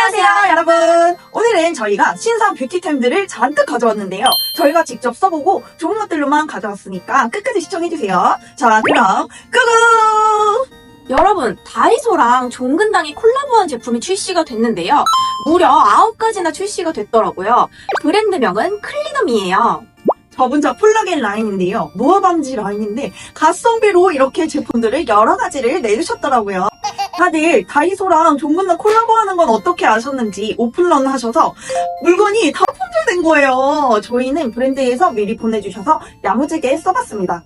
안녕하세요, 여러분. 오늘은 저희가 신상 뷰티템들을 잔뜩 가져왔는데요. 저희가 직접 써보고 좋은 것들로만 가져왔으니까 끝까지 시청해주세요. 자, 그럼 끄고! 여러분, 다이소랑 종근당이 콜라보한 제품이 출시가 됐는데요. 무려 9가지나 출시가 됐더라고요. 브랜드명은 클리넘이에요. 저분자 폴라겐 라인인데요. 노화 방지 라인인데 가성비로 이렇게 제품들을 여러 가지를 내주셨더라고요. 다들 다이소랑 종근당 콜라보하는 건 어떻게 아셨는지 오픈런 하셔서 물건이 다 품절된 거예요. 저희는 브랜드에서 미리 보내주셔서 야무지게 써봤습니다.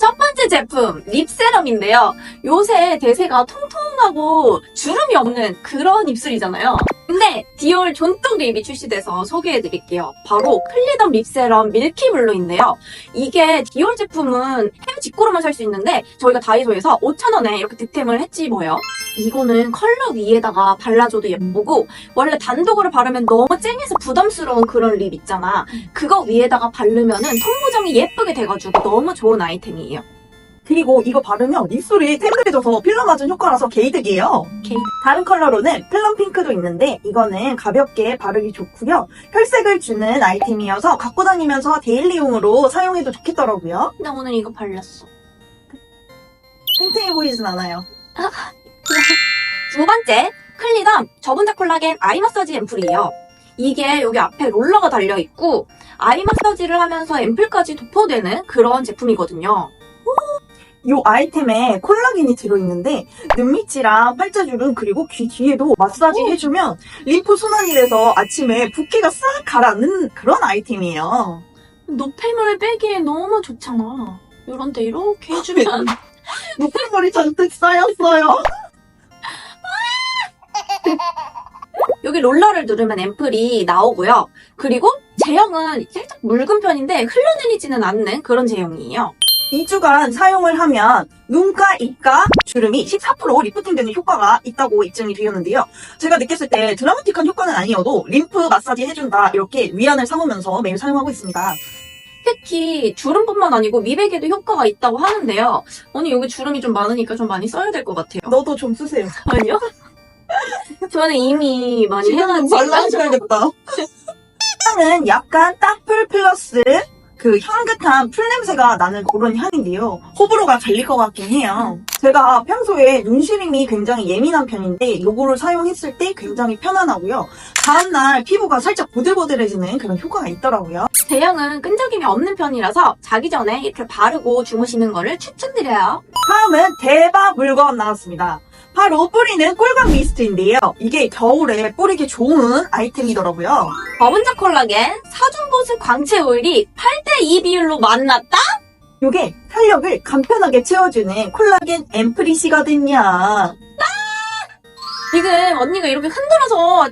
첫 번째 제품, 립세럼인데요. 요새 대세가 통통 하고 주름이 없는 그런 입술이잖아요. 근데 디올 존뚱 립이 출시돼서 소개해드릴게요. 바로 클리덤 립세럼 밀키블루인데요. 이게 디올 제품은 해외 직구로만 살 수 있는데 저희가 다이소에서 5,000원에 이렇게 득템을 했지 뭐요. 이거는 컬러 위에다가 발라줘도 예쁘고 원래 단독으로 바르면 너무 쨍해서 부담스러운 그런 립 있잖아. 그거 위에다가 바르면은 톤 보정이 예쁘게 돼가지고 너무 좋은 아이템이에요. 그리고 이거 바르면 입술이 탱글해져서 필러 맞은 효과라서 개이득이에요. 개이득. 다른 컬러로는 플럼 핑크도 있는데 이거는 가볍게 바르기 좋고요. 혈색을 주는 아이템이어서 갖고 다니면서 데일리용으로 사용해도 좋겠더라고요. 나 오늘 이거 발랐어. 탱탱해 보이진 않아요. 두 번째, 클리덤 저분자 콜라겐 아이 마사지 앰플이에요. 이게 여기 앞에 롤러가 달려있고 아이 마사지를 하면서 앰플까지 도포되는 그런 제품이거든요. 이 아이템에 콜라겐이 들어있는데 눈밑이랑 팔자주름 그리고 귀 뒤에도 마사지 오. 해주면 림프 순환이 돼서 아침에 붓기가 싹 가라앉는 그런 아이템이에요. 노폐물을 빼기에 너무 좋잖아. 이런데 이렇게 해주면 목걸머리 잔뜩 쌓였어요. 여기 롤러를 누르면 앰플이 나오고요. 그리고 제형은 살짝 묽은 편인데 흘러내리지는 않는 그런 제형이에요. 2주간 사용을 하면 눈가, 입가, 주름이 14% 리프팅되는 효과가 있다고 입증이 되었는데요. 제가 느꼈을 때 드라마틱한 효과는 아니어도 림프 마사지 해준다 이렇게 위안을 삼으면서 매일 사용하고 있습니다. 특히 주름뿐만 아니고 미백에도 효과가 있다고 하는데요. 언니 여기 주름이 좀 많으니까 좀 많이 써야 될 것 같아요. 너도 좀 쓰세요. 아니요? 저는 이미 많이 지금 해가지고 발라줘야겠다. 향은 약간 딱풀 플러스 그 향긋한 풀 냄새가 나는 그런 향인데요. 호불호가 갈릴 것 같긴 해요. 제가 평소에 눈시림이 굉장히 예민한 편인데 요거를 사용했을 때 굉장히 편안하고요. 다음날 피부가 살짝 보들보들해지는 그런 효과가 있더라고요. 제형은 끈적임이 없는 편이라서 자기 전에 이렇게 바르고 주무시는 거를 추천드려요. 다음은 대박 물건 나왔습니다. 바로 뿌리는 꿀광 미스트인데요. 이게 겨울에 뿌리기 좋은 아이템이더라고요. 버분자 콜라겐, 사중보습 광채 오일이 8대2 비율로 만났다? 요게 탄력을 간편하게 채워주는 콜라겐 앰플이시거든요. 지금 언니가 이렇게 흔들어서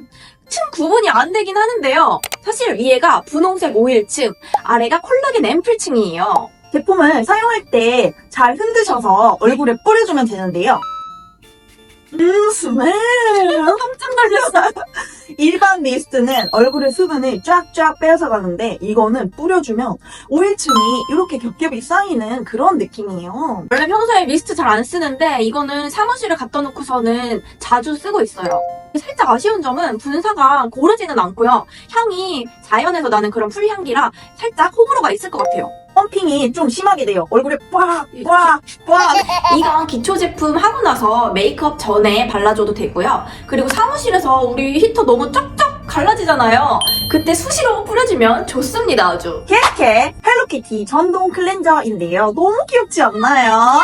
층 구분이 안 되긴 하는데요. 사실 위에가 분홍색 오일층, 아래가 콜라겐 앰플층이에요. 제품을 사용할 때 잘 흔드셔서 얼굴에 뿌려주면 되는데요. 음, 스멜! 깜짝 놀랐어. 일반 미스트는 얼굴의 수분을 쫙쫙 빼앗아 가는데 이거는 뿌려주면 오일층이 이렇게 겹겹이 쌓이는 그런 느낌이에요. 원래 평소에 미스트 잘 안 쓰는데 이거는 사무실에 갖다 놓고서는 자주 쓰고 있어요. 살짝 아쉬운 점은 분사가 고르지는 않고요. 향이 자연에서 나는 그런 풀향기라 살짝 호불호가 있을 것 같아요. 펌핑이 좀 심하게 돼요. 얼굴에 꽉, 꽉, 꽉. 이건 기초 제품 하고 나서 메이크업 전에 발라줘도 되고요. 그리고 사무실에서 우리 히터 너무 쩍쩍 갈라지잖아요. 그때 수시로 뿌려주면 좋습니다, 아주. 케케 헬로키티 전동 클렌저인데요. 너무 귀엽지 않나요?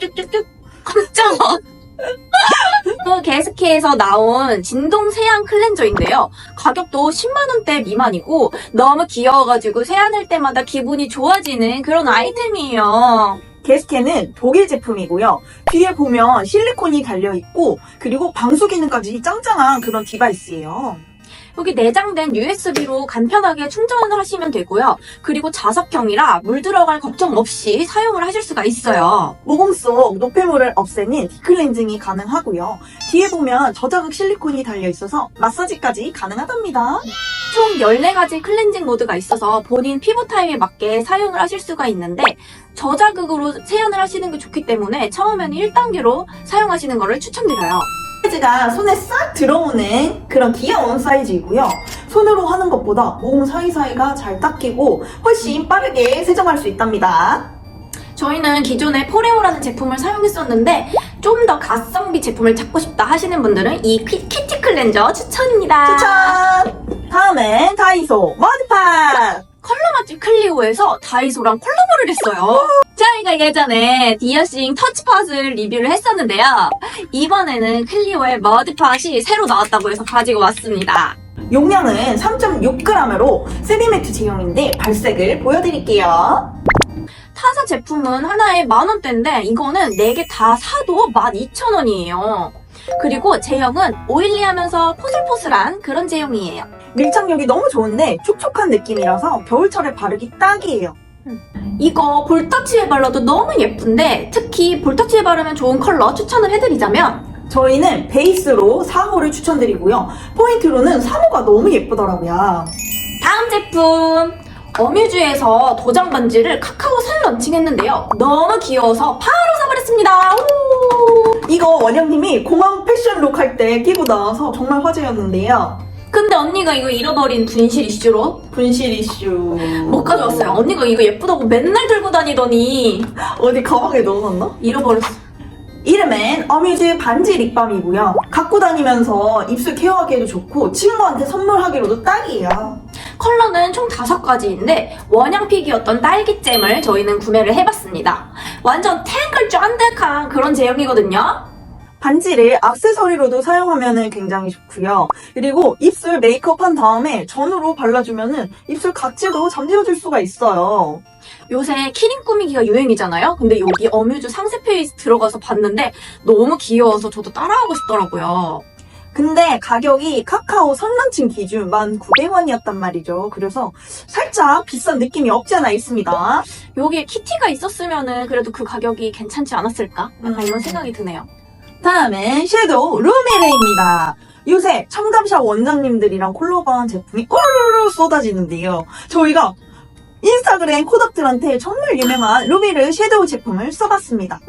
쭉쭉쭉쭉. 깜짝아. 또 게스키에서 나온 진동 세안 클렌저인데요. 가격도 10만원대 미만이고 너무 귀여워가지고 세안할 때마다 기분이 좋아지는 그런 아이템이에요. 게스케는 독일 제품이고요. 뒤에 보면 실리콘이 달려있고 그리고 방수 기능까지 짱짱한 그런 디바이스예요. 여기 내장된 USB로 간편하게 충전을 하시면 되고요. 그리고 자석형이라 물 들어갈 걱정 없이 사용을 하실 수가 있어요. 모공 속 노폐물을 없애는 디클렌징이 가능하고요. 뒤에 보면 저자극 실리콘이 달려있어서 마사지까지 가능하답니다. 총 14가지 클렌징 모드가 있어서 본인 피부 타입에 맞게 사용을 하실 수가 있는데 저자극으로 세안을 하시는 게 좋기 때문에 처음에는 1단계로 사용하시는 거를 추천드려요. 사이즈가 손에 싹 들어오는 그런 귀여운 사이즈이고요. 손으로 하는 것보다 몸 사이사이가 잘 닦이고 훨씬 빠르게 세정할 수 있답니다. 저희는 기존에 포레오라는 제품을 사용했었는데 좀 더 가성비 제품을 찾고 싶다 하시는 분들은 이 키, 키티 클렌저 추천입니다. 추천! 다음은 다이소 머드팟! 컬러 맛집 클리오에서 다이소랑 콜라보를 했어요. 저희가 예전에 디어싱 터치팟을 리뷰를 했었는데요. 이번에는 클리오의 머드팟이 새로 나왔다고 해서 가지고 왔습니다. 용량은 3.6g으로 세미매트 제형인데 발색을 보여드릴게요. 타사 제품은 하나에 만원대인데 이거는 4개 다 사도 12,000원이에요. 그리고 제형은 오일리하면서 포슬포슬한 그런 제형이에요. 밀착력이 너무 좋은데 촉촉한 느낌이라서 겨울철에 바르기 딱이에요. 이거 볼터치에 발라도 너무 예쁜데 특히 볼터치에 바르면 좋은 컬러 추천을 해드리자면 저희는 베이스로 4호를 추천드리고요. 포인트로는 3호가 너무 예쁘더라고요. 다음 제품 어뮤즈에서 도장 반지를 카카오 살 런칭했는데요. 너무 귀여워서 바로 사버렸습니다. 오! 이거 원영님이 공항 패션룩 할 때 끼고 나와서 정말 화제였는데요. 근데 언니가 이거 잃어버린 분실 이슈로 분실 이슈. 못 가져왔어요. 언니가 이거 예쁘다고 맨날 들고 다니더니 어디 가방에 넣어놨나? 잃어버렸어. 이름은 어뮤즈 반지 립밤이고요. 갖고 다니면서 입술 케어하기에도 좋고 친구한테 선물하기로도 딱이에요. 컬러는 총 다섯 가지인데 원형픽이었던 딸기잼을 저희는 구매를 해봤습니다. 완전 탱글 쫀득한 그런 제형이거든요. 반지를 액세서리로도 사용하면 굉장히 좋고요. 그리고 입술 메이크업 한 다음에 전으로 발라주면 입술 각질도 잠재워줄 수가 있어요. 요새 키링 꾸미기가 유행이잖아요. 근데 여기 어뮤즈 상세 페이지 들어가서 봤는데 너무 귀여워서 저도 따라하고 싶더라고요. 근데 가격이 카카오 선란칭 기준 1,900원이었단 말이죠. 그래서 살짝 비싼 느낌이 없지 않아 있습니다. 여기에 키티가 있었으면은 그래도 그 가격이 괜찮지 않았을까? 약간 이런 생각이 드네요. 다음은 섀도우 루미레입니다. 요새 첨담샵 원장님들이랑 콜라보한 제품이 꼬르르르 쏟아지는데요. 저희가 인스타그램 코덕들한테 정말 유명한 루미르 섀도우 제품을 써봤습니다.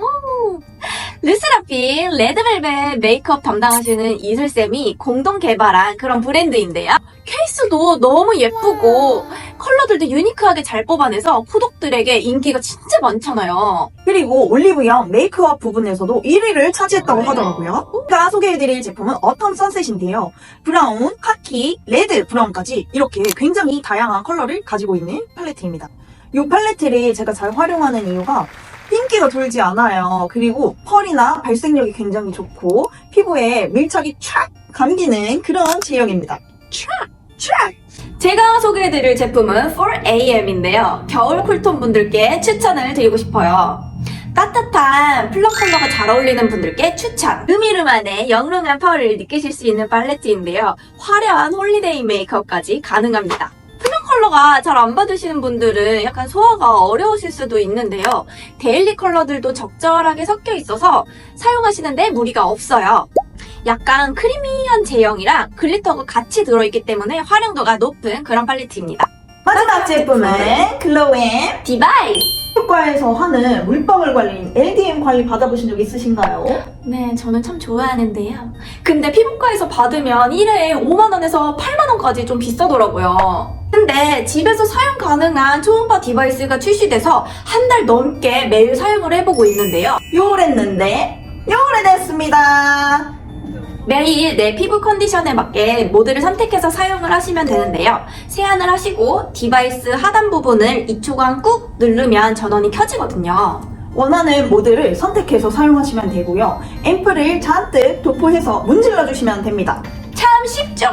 르세라핌 레드벨벳 메이크업 담당하시는 이슬쌤이 공동 개발한 그런 브랜드인데요. 케이스도 너무 예쁘고 컬러들도 유니크하게 잘 뽑아내서 코독들에게 인기가 진짜 많잖아요. 그리고 올리브영 메이크업 부분에서도 1위를 차지했다고 하더라고요. 제가 소개해드릴 제품은 어텀 선셋인데요. 브라운, 카키, 레드, 브라운까지 이렇게 굉장히 다양한 컬러를 가지고 있는 팔레트입니다. 이 팔레트를 제가 잘 활용하는 이유가 핑기가 돌지 않아요. 그리고 펄이나 발색력이 굉장히 좋고 피부에 밀착이 촥 감기는 그런 제형입니다. 촥! 제가 소개해드릴 제품은 4AM인데요. 겨울 쿨톤 분들께 추천을 드리고 싶어요. 따뜻한 플럼 컬러가 잘 어울리는 분들께 추천! 루미루만의 영롱한 펄을 느끼실 수 있는 팔레트인데요. 화려한 홀리데이 메이크업까지 가능합니다. 플럼 컬러가 잘 안 받으시는 분들은 약간 소화가 어려우실 수도 있는데요. 데일리 컬러들도 적절하게 섞여 있어서 사용하시는데 무리가 없어요. 약간 크리미한 제형이랑 글리터가 같이 들어있기 때문에 활용도가 높은 그런 팔레트입니다. 마지막 제품은 글로우앤 디바이스! 피부과에서 하는 물방울 관리, LDM 관리 받아보신 적 있으신가요? 네, 저는 참 좋아하는데요. 근데 피부과에서 받으면 1회에 5만원에서 8만원까지 좀 비싸더라고요. 근데 집에서 사용 가능한 초음파 디바이스가 출시돼서 한 달 넘게 매일 사용을 해보고 있는데요. 요랬는데 요래됐습니다. 매일 내 피부 컨디션에 맞게 모드를 선택해서 사용을 하시면 되는데요. 세안을 하시고 디바이스 하단 부분을 2초간 꾹 누르면 전원이 켜지거든요. 원하는 모드를 선택해서 사용하시면 되고요. 앰플을 잔뜩 도포해서 문질러 주시면 됩니다. 참 쉽죠?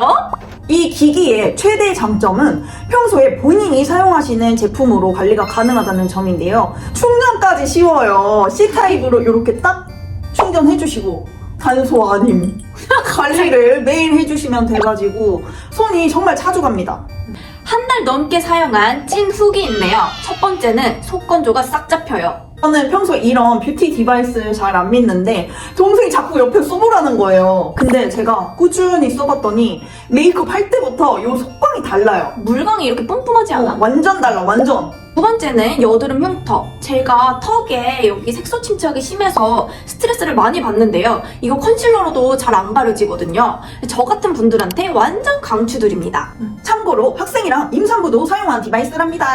이 기기의 최대 장점은 평소에 본인이 사용하시는 제품으로 관리가 가능하다는 점인데요. 충전까지 쉬워요. C타입으로 이렇게 딱 충전해 주시고 단소 아님 관리를 매일 해주시면 돼가지고 손이 정말 자주 갑니다. 한 달 넘게 사용한 찐 후기 있네요. 첫 번째는 속 건조가 싹 잡혀요. 저는 평소에 이런 뷰티 디바이스 잘 안 믿는데 동생이 자꾸 옆에 써보라는 거예요. 근데 제가 꾸준히 써봤더니 메이크업 할 때부터 요 속광이 달라요. 물광이 이렇게 뿜뿜하지 않아? 어, 완전 달라, 완전. 두 번째는 여드름 흉터. 제가 턱에 여기 색소 침착이 심해서 스트레스를 많이 받는데요. 이거 컨실러로도 잘 안 가려지거든요. 저 같은 분들한테 완전 강추드립니다. 참고로 학생이랑 임산부도 사용한 디바이스랍니다.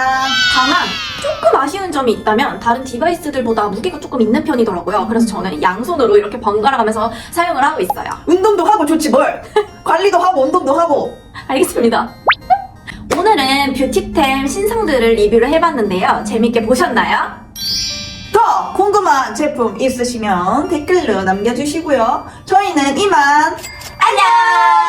다만 조금 아쉬운 점이 있다면 다른 디바이스들보다 무게가 조금 있는 편이더라고요. 그래서 저는 양손으로 이렇게 번갈아 가면서 사용을 하고 있어요. 운동도 하고 좋지 뭘. 관리도 하고 운동도 하고. 알겠습니다. 오늘은 뷰티템 신상들을 리뷰를 해봤는데요. 재밌게 보셨나요? 더 궁금한 제품 있으시면 댓글로 남겨주시고요. 저희는 이만 안녕!